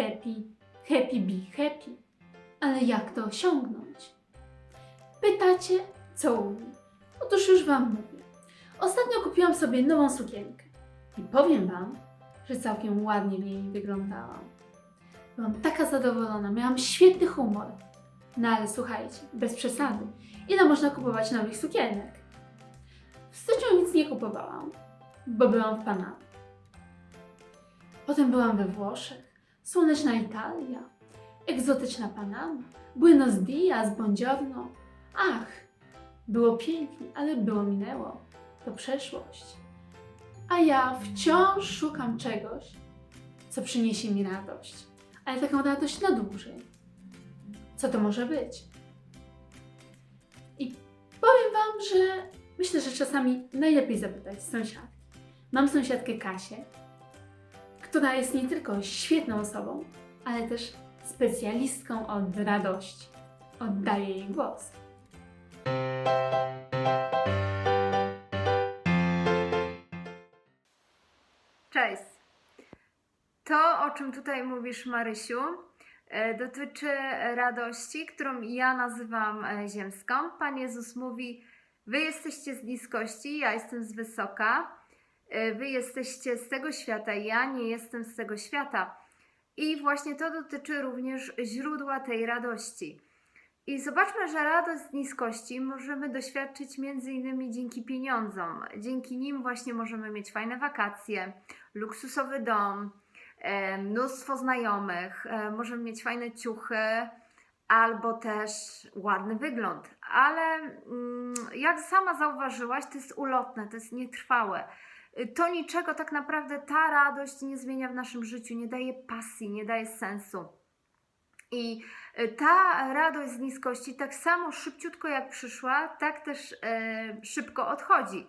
happy, happy be happy. Ale jak to osiągnąć? Pytacie, co u mnie? Otóż już Wam mówię. Ostatnio kupiłam sobie nową sukienkę i powiem Wam, że całkiem ładnie w niej wyglądałam. Byłam taka zadowolona, miałam świetny humor. No ale słuchajcie, bez przesady, ile można kupować nowych sukienek? W styczniu nic nie kupowałam, bo byłam w Panamie. Potem byłam we Włoszech, słoneczna Italia, egzotyczna Panama, Buenos Dias, Buongiorno. Ach, było pięknie, ale było minęło. To przeszłość. A ja wciąż szukam czegoś, co przyniesie mi radość, ale taką radość na dłużej. Co to może być? I powiem Wam, że myślę, że czasami najlepiej zapytać sąsiadki. Mam sąsiadkę Kasię, która jest nie tylko świetną osobą, ale też specjalistką od radości. Oddaję jej głos. Cześć. To, o czym tutaj mówisz, Marysiu, e, dotyczy radości, którą ja nazywam e, ziemską. Pan Jezus mówi: Wy jesteście z niskości, ja jestem z wysoka. E, Wy jesteście z tego świata, ja nie jestem z tego świata. I właśnie to dotyczy również źródła tej radości. I zobaczmy, że radość z niskości możemy doświadczyć między innymi dzięki pieniądzom. Dzięki nim właśnie możemy mieć fajne wakacje, luksusowy dom, e, mnóstwo znajomych, e, możemy mieć fajne ciuchy albo też ładny wygląd. Ale mm, jak sama zauważyłaś, to jest ulotne, to jest nietrwałe. Y, To niczego tak naprawdę ta radość nie zmienia w naszym życiu, nie daje pasji, nie daje sensu. I y, ta radość z niskości tak samo szybciutko jak przyszła, tak też e, szybko odchodzi.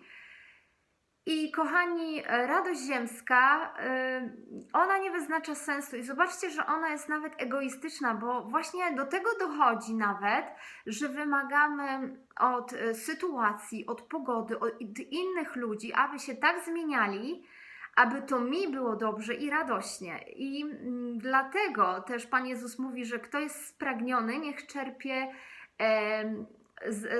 I kochani, e, radość ziemska, e, ona nie wyznacza sensu. I zobaczcie, że ona jest nawet egoistyczna, bo właśnie do tego dochodzi nawet, że wymagamy od e, sytuacji, od pogody, od innych ludzi, aby się tak zmieniali, aby to mi było dobrze i radośnie. I mm, dlatego też Pan Jezus mówi, że kto jest spragniony, niech czerpie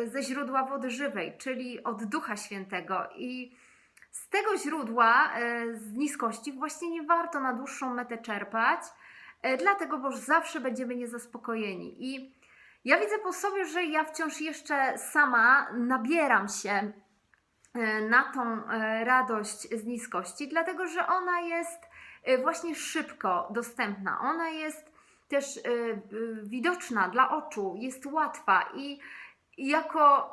ze źródła wody żywej, czyli od Ducha Świętego. I z tego źródła, e, z niskości, właśnie nie warto na dłuższą metę czerpać, e, dlatego, bo zawsze będziemy niezaspokojeni. I ja widzę po sobie, że ja wciąż jeszcze sama nabieram się e, na tą radość z niskości, dlatego że ona jest właśnie szybko dostępna. Ona jest też widoczna dla oczu, jest łatwa i jako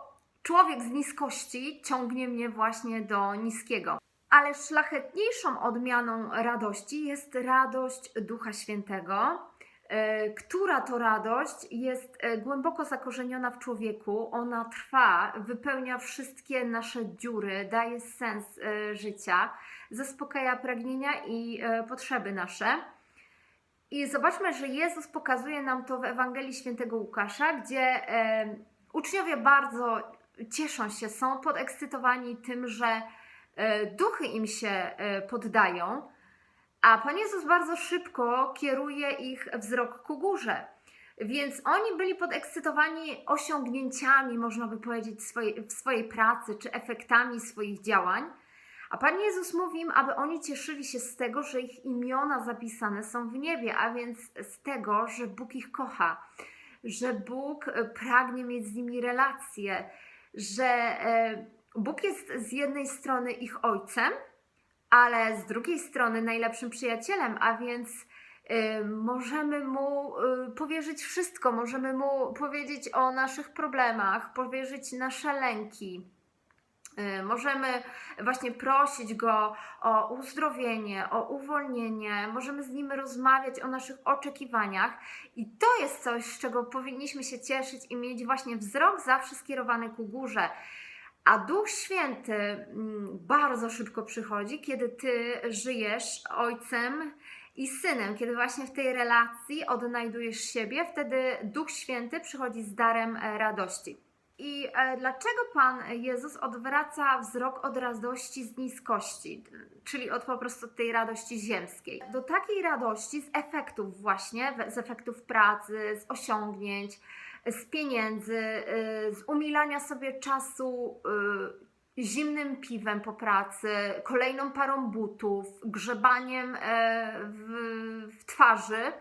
człowiek z niskości ciągnie mnie właśnie do niskiego. Ale szlachetniejszą odmianą radości jest radość Ducha Świętego, e, która to radość jest e, głęboko zakorzeniona w człowieku. Ona trwa, wypełnia wszystkie nasze dziury, daje sens e, życia, zaspokaja pragnienia i potrzeby nasze. I zobaczmy, że Jezus pokazuje nam to w Ewangelii Świętego Łukasza, gdzie uczniowie bardzo cieszą się, są podekscytowani tym, że e, duchy im się e, poddają, a Pan Jezus bardzo szybko kieruje ich wzrok ku górze. Więc oni byli podekscytowani osiągnięciami, można by powiedzieć, swojej, w swojej pracy czy efektami swoich działań. A Pan Jezus mówi im, aby oni cieszyli się z tego, że ich imiona zapisane są w niebie, a więc z tego, że Bóg ich kocha, że Bóg pragnie mieć z nimi relacje, że e, Bóg jest z jednej strony ich ojcem, ale z drugiej strony najlepszym przyjacielem, a więc e, możemy mu e, powierzyć wszystko, możemy mu powiedzieć o naszych problemach, powierzyć nasze lęki. E, Możemy właśnie prosić go o uzdrowienie, o uwolnienie, możemy z nim rozmawiać o naszych oczekiwaniach, i to jest coś, z czego powinniśmy się cieszyć i mieć właśnie wzrok zawsze skierowany ku górze. A Duch Święty mm, bardzo szybko przychodzi, kiedy ty żyjesz Ojcem i Synem, kiedy właśnie w tej relacji odnajdujesz siebie, wtedy Duch Święty przychodzi z darem e, radości. I e, dlaczego Pan Jezus odwraca wzrok od radości z niskości, czyli od po prostu tej radości ziemskiej, do takiej radości z efektów właśnie, z efektów pracy, z osiągnięć, z pieniędzy, y, z umilania sobie czasu y, zimnym piwem po pracy, kolejną parą butów, grzebaniem e, w, w twarzy.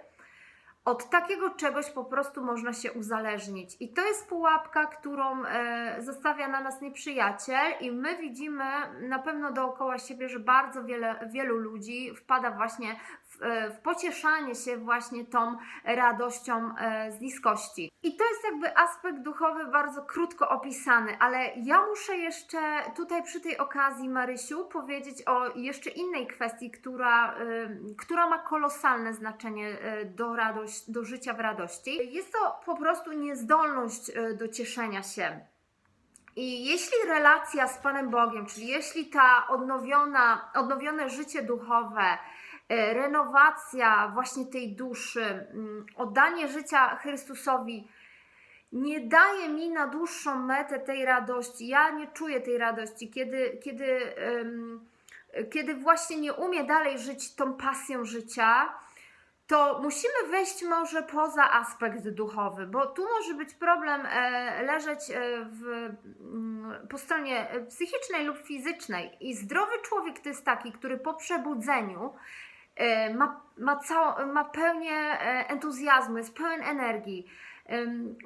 Od takiego czegoś po prostu można się uzależnić. I to jest pułapka, którą e, zostawia na nas nieprzyjaciel, i my widzimy na pewno dookoła siebie, że bardzo wiele, wielu ludzi wpada właśnie w, e, w pocieszanie się właśnie tą radością e, z niskości. I to jest jakby aspekt duchowy bardzo krótko opisany, ale ja muszę jeszcze tutaj przy tej okazji, Marysiu, powiedzieć o jeszcze innej kwestii, która, y, która ma kolosalne znaczenie do, radość, do życia w radości. Jest to po prostu niezdolność do cieszenia się. I jeśli relacja z Panem Bogiem, czyli jeśli ta odnowiona, odnowione życie duchowe, e, renowacja właśnie tej duszy, mm, oddanie życia Chrystusowi nie daje mi na dłuższą metę tej radości. Ja nie czuję tej radości, kiedy, kiedy, kiedy właśnie nie umie dalej żyć tą pasją życia, to musimy wejść może poza aspekt duchowy, bo tu może być problem e, leżeć e, w, mm, po stronie e, psychicznej lub fizycznej. I zdrowy człowiek to jest taki, który po przebudzeniu e, ma, ma, całą, ma pełnię e, entuzjazmu, jest pełen energii.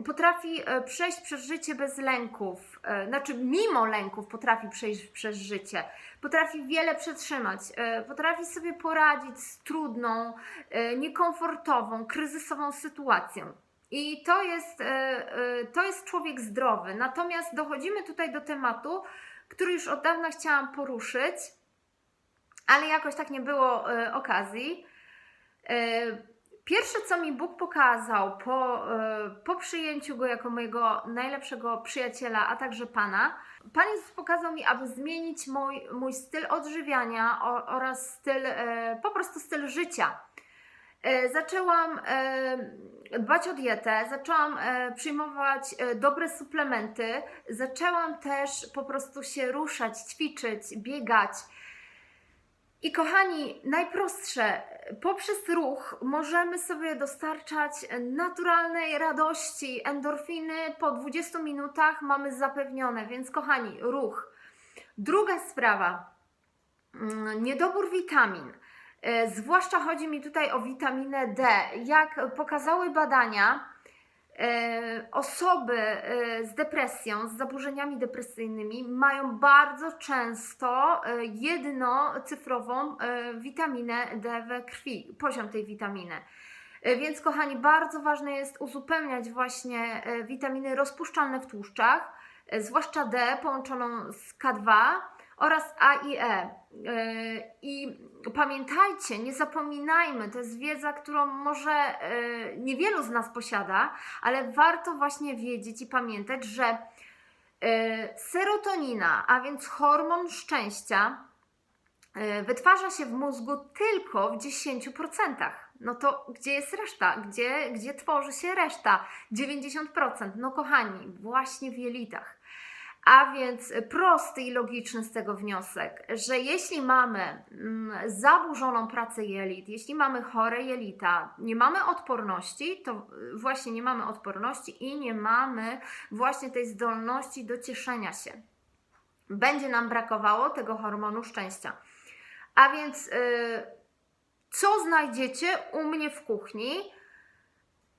Potrafi e, przejść przez życie bez lęków, e, znaczy mimo lęków potrafi przejść przez życie, potrafi wiele przetrzymać, e, potrafi sobie poradzić z trudną, e, niekomfortową, kryzysową sytuacją. I to jest, e, e, to jest człowiek zdrowy. Natomiast dochodzimy tutaj do tematu, który już od dawna chciałam poruszyć, ale jakoś tak nie było e, okazji. E, Pierwsze, co mi Bóg pokazał po, e, po przyjęciu Go jako mojego najlepszego przyjaciela, a także Pana, Pan Jezus pokazał mi, aby zmienić mój, mój styl odżywiania oraz styl, po prostu styl życia. Zaczęłam dbać o dietę, zaczęłam przyjmować dobre suplementy, zaczęłam też po prostu się ruszać, ćwiczyć, biegać. I kochani, najprostsze, poprzez ruch możemy sobie dostarczać naturalnej radości. Endorfiny po 20 minutach mamy zapewnione, więc kochani, ruch. Druga sprawa, mm, niedobór witamin. E, Zwłaszcza chodzi mi tutaj o witaminę D. Jak pokazały badania, osoby e, z depresją, z zaburzeniami depresyjnymi mają bardzo często e, jednocyfrową e, witaminę D we krwi, poziom tej witaminy. E, Więc kochani, bardzo ważne jest uzupełniać właśnie e, witaminy rozpuszczalne w tłuszczach, e, zwłaszcza D połączoną z K2 oraz A i E. E, I pamiętajcie, nie zapominajmy, to jest wiedza, którą może e, niewielu z nas posiada, ale warto właśnie wiedzieć i pamiętać, że e, serotonina, a więc hormon szczęścia, wytwarza się w mózgu tylko w 10%. No to gdzie jest reszta? Gdzie, gdzie tworzy się reszta? 90%. No kochani, właśnie w jelitach. A więc prosty i logiczny z tego wniosek, że jeśli mamy mm, zaburzoną pracę jelit, jeśli mamy chore jelita, nie mamy odporności, to właśnie nie mamy odporności i nie mamy właśnie tej zdolności do cieszenia się. Będzie nam brakowało tego hormonu szczęścia. A więc y, co znajdziecie u mnie w kuchni?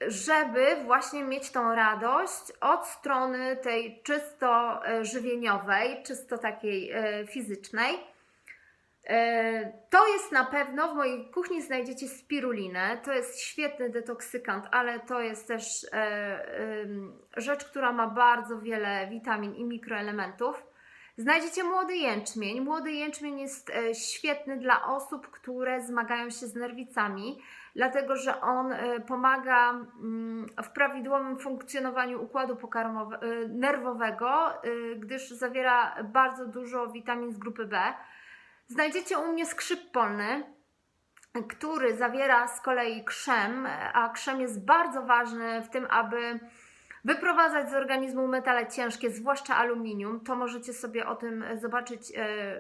Żeby właśnie mieć tą radość od strony tej czysto e, żywieniowej, czysto takiej e, fizycznej. E, To jest na pewno, w mojej kuchni znajdziecie spirulinę, to jest świetny detoksykant, ale to jest też rzecz, która ma bardzo wiele witamin i mikroelementów. Znajdziecie młody jęczmień. Młody jęczmień jest świetny dla osób, które zmagają się z nerwicami, dlatego że on e, pomaga mm, w prawidłowym funkcjonowaniu układu e, nerwowego, e, gdyż zawiera bardzo dużo witamin z grupy B. Znajdziecie u mnie skrzyp polny, który zawiera z kolei krzem, a krzem jest bardzo ważny w tym, aby wyprowadzać z organizmu metale ciężkie, zwłaszcza aluminium. To możecie sobie o tym zobaczyć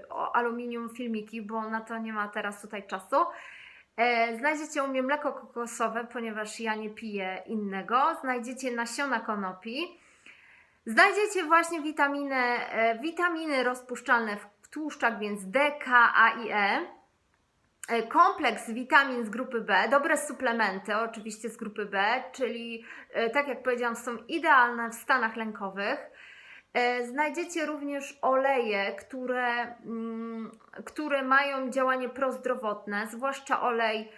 o aluminium filmiki, bo na to nie ma teraz tutaj czasu. E, Znajdziecie u mnie mleko kokosowe, ponieważ ja nie piję innego. Znajdziecie nasiona konopi. Znajdziecie właśnie witaminy, e, witaminy rozpuszczalne w tłuszczach, więc D, K, A i E. E, Kompleks witamin z grupy B, dobre suplementy oczywiście z grupy B, czyli tak jak powiedziałam, są idealne w stanach lękowych. E, Znajdziecie również oleje, które, mm, które mają działanie prozdrowotne, zwłaszcza olej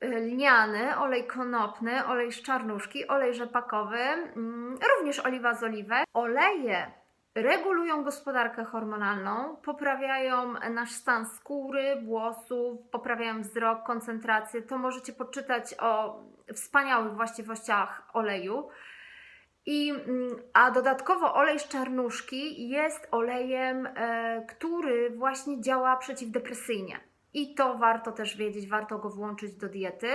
lniany, olej konopny, olej z czarnuszki, olej rzepakowy, mm, również oliwa z oliwek. Oleje regulują gospodarkę hormonalną, poprawiają nasz stan skóry, włosów, poprawiają wzrok, koncentrację. To możecie poczytać o wspaniałych właściwościach oleju. I, mm, a dodatkowo olej z czarnuszki jest olejem, e, który właśnie działa przeciwdepresyjnie. I to warto też wiedzieć, warto go włączyć do diety.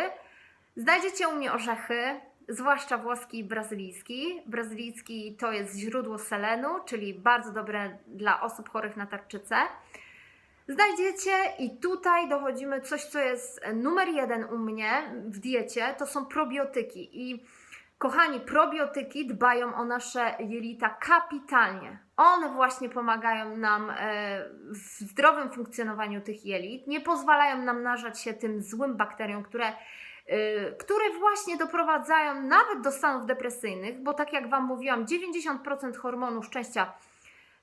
Znajdziecie u mnie orzechy, zwłaszcza włoski i brazylijski. Brazylijski to jest źródło selenu, czyli bardzo dobre dla osób chorych na tarczycę. Znajdziecie i tutaj dochodzimy coś, co jest numer jeden u mnie w diecie, to są probiotyki. I kochani, probiotyki dbają o nasze jelita kapitalnie. One właśnie pomagają nam e, w zdrowym funkcjonowaniu tych jelit, nie pozwalają nam narzać się tym złym bakteriom, które y, które właśnie doprowadzają nawet do stanów depresyjnych, bo tak jak Wam mówiłam, 90% hormonu szczęścia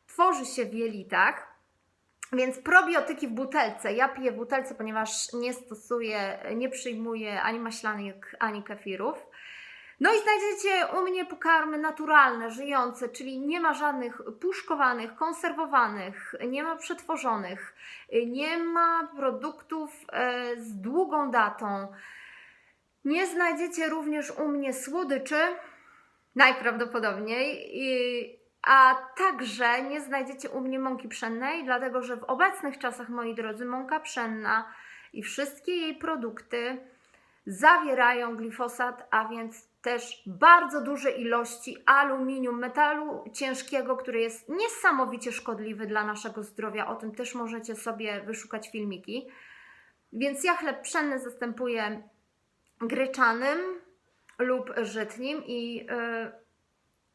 tworzy się w jelitach. Więc probiotyki w butelce. Ja piję w butelce, ponieważ nie stosuję, nie przyjmuję ani maślanek, ani kefirów. No i znajdziecie u mnie pokarmy naturalne, żyjące, czyli nie ma żadnych puszkowanych, konserwowanych, nie ma przetworzonych, nie ma produktów e, z długą datą. Nie znajdziecie również u mnie słodyczy, najprawdopodobniej, a także nie znajdziecie u mnie mąki pszennej, dlatego że w obecnych czasach, moi drodzy, mąka pszenna i wszystkie jej produkty zawierają glifosat, a więc też bardzo duże ilości aluminium, metalu ciężkiego, który jest niesamowicie szkodliwy dla naszego zdrowia. O tym też możecie sobie wyszukać filmiki. Więc ja chleb pszenny zastępuję gryczanym lub żytnim i, yy,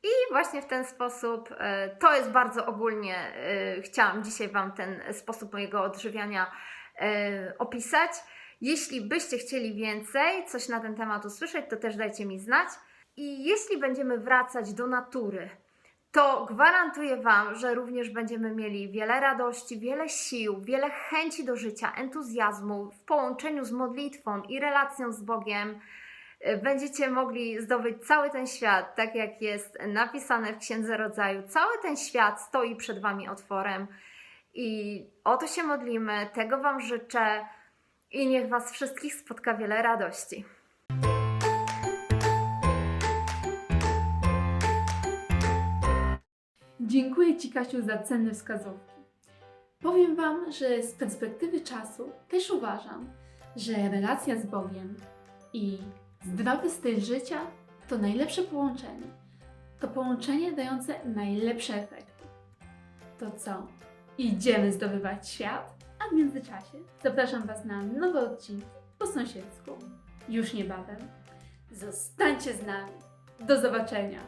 i właśnie w ten sposób, yy, to jest bardzo ogólnie, yy, chciałam dzisiaj Wam ten sposób mojego odżywiania yy, opisać. Jeśli byście chcieli więcej, coś na ten temat usłyszeć, to też dajcie mi znać. I jeśli będziemy wracać do natury, to gwarantuję Wam, że również będziemy mieli wiele radości, wiele sił, wiele chęci do życia, entuzjazmu w połączeniu z modlitwą i relacją z Bogiem. Będziecie mogli zdobyć cały ten świat, tak jak jest napisane w Księdze Rodzaju. Cały ten świat stoi przed Wami otworem i o to się modlimy, tego Wam życzę i niech Was wszystkich spotka wiele radości. Dziękuję Ci, Kasiu, za cenne wskazówki. Powiem Wam, że z perspektywy czasu też uważam, że relacja z Bogiem i zdrowy styl życia to najlepsze połączenie. To połączenie dające najlepsze efekty. To co? Idziemy zdobywać świat? A w międzyczasie zapraszam Was na nowe odcinki po sąsiedzku. Już niebawem. Zostańcie z nami. Do zobaczenia.